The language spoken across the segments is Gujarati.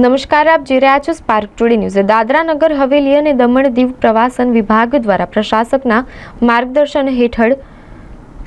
નમસ્કાર, આપ જોઈ રહ્યા છો spark today news Dadra Nagar Haveli અને દમણ દીવ પ્રવાસન વિભાગ દ્વારા પ્રશાસકના માર્ગદર્શન હેઠળ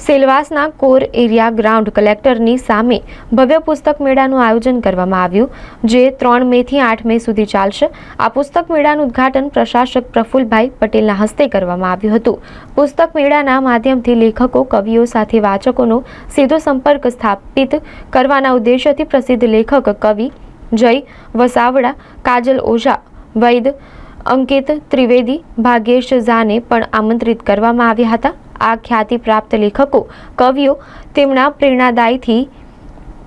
સેલવાસના કોર એરિયા ગ્રાઉન્ડ કલેક્ટરની સામે ભવ્ય પુસ્તક મેળાનું આયોજન કરવામાં આવ્યું, જે ત્રણ મેથી આઠ મે સુધી ચાલશે. આ પુસ્તક મેળાનું ઉદ્ઘાટન પ્રશાસક પ્રફુલભાઈ પટેલના હસ્તે કરવામાં આવ્યું હતું. પુસ્તક મેળાના માધ્યમથી લેખકો, કવિઓ સાથે વાચકોનો સીધો સંપર્ક સ્થાપિત કરવાના ઉદ્દેશ્યથી પ્રસિદ્ધ લેખક, કવિ જય વસાવડા, કાજલ ઓઝા, વૈદ અંકિત ત્રિવેદી, ભાગ્યેશ ઝાને પણ આમંત્રિત કરવામાં આવ્યા હતા. આ ખ્યાતિ પ્રાપ્ત લેખકો, કવિઓ, તેમના પ્રેરણાદાયીથી,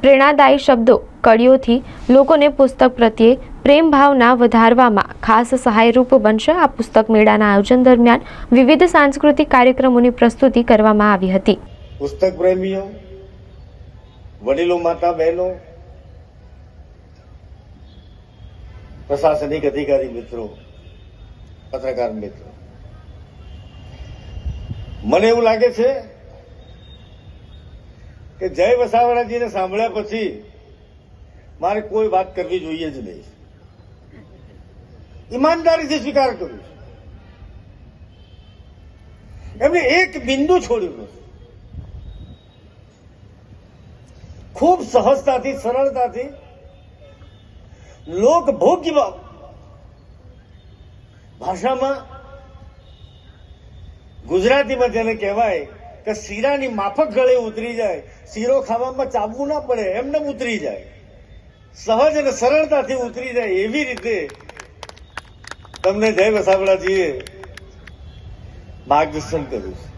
પ્રેરણાદાયી શબ્દો, કડીઓથી લોકોને પુસ્તક પ્રત્યે પ્રેમ ભાવના વધારવામાં ખાસ સહાયરૂપ બનશે. આ પુસ્તક મેળાના આયોજન દરમિયાન વિવિધ સાંસ્કૃતિક કાર્યક્રમોની પ્રસ્તુતિ કરવામાં આવી હતી. પુસ્તક પ્રેમીઓ, વડીલો, માતા, બહેનો પ્રશાસનિક અધિકારી મિત્રો, પત્રકાર મિત્રો. મને એવું લાગે છે કે જય વસાવડાજીને સાંભળ્યા પછી મારે કોઈ વાત કરવી જોઈએ જ નહીં. ઈમાનદારીથી સ્વીકાર કરું છું. એમને એક બિંદુ છોડ્યું ખૂબ સહજતાથી, સરળતાથી લોકભોગ્ય ભાષામાં ગુજરાતીમાં જેને કહેવાય કે શીરાની માફક ગળે ઉતરી જાય, શીરો ખાવામાં ચાવવું ના પડે, એમને ઉતરી જાય. સહજ અને સરળતાથી ઉતરી જાય એવી રીતે તમને જય વસાવડાજીએ માર્ગદર્શન કર્યું છે.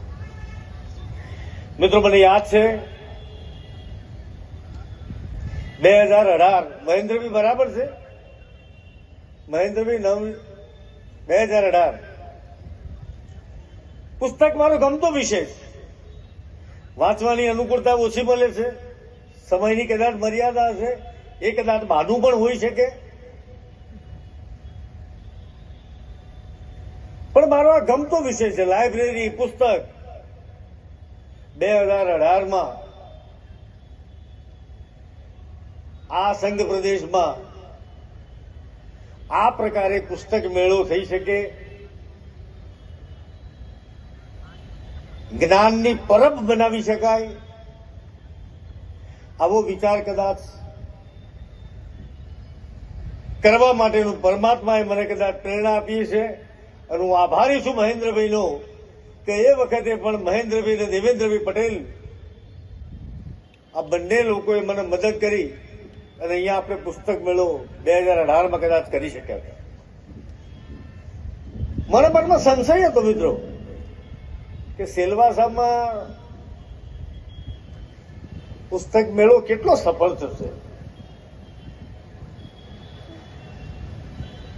મિત્રો, મને યાદ છે બે હજાર અઢાર. મહેન્દ્રભાઈ બરાબર છે? મહેન્દ્રભાઈ નવ, બે હજાર અઢાર. પુસ્તક મારો ગમતો વિષય વાંચવાની અનુકૂળતા ઓછી મળે છે. સમયની કદાચ મર્યાદા છે એ કદાચ બાનું પણ હોઈ શકે. પણ મારો આ ગમતો વિષય છે. લાઇબ્રેરી પુસ્તક. બે હજાર અઢારમાં આ સંઘ પ્રદેશમાં આ પ્રકારે પુસ્તક મેળો થઈ શકે. જ્ઞાનની પરબ બનાવી શકાય. આવો વિચાર કદાચ કરવા માટેનું પરમાત્માએ મને કદાચ પ્રેરણા આપી છે. અને હું આભારી છું મહેન્દ્રભાઈનો કે એ વખતે પણ મહેન્દ્રભાઈ અને દેવેન્દ્રભાઈ પટેલ આ બંને લોકોએ મને મદદ કરી. અને અહીંયા આપણે પુસ્તક મેળો બે હજાર અઢારમાં કદાચ કરી શક્યા હતા. મારા મનમાં સંશય હતો મિત્રો, કે સેલવાસામાં પુસ્તક મેળો કેટલો સફળ થશે?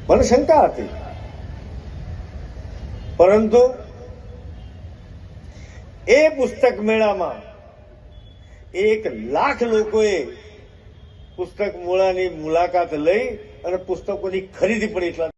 મને શંકા હતી. પરંતુ એ પુસ્તક મેળામાં એક લાખ લોકોએ પુસ્તક મૂળાની મુલાકાત લઈ અને પુસ્તકોની ખરીદી પણ એટલા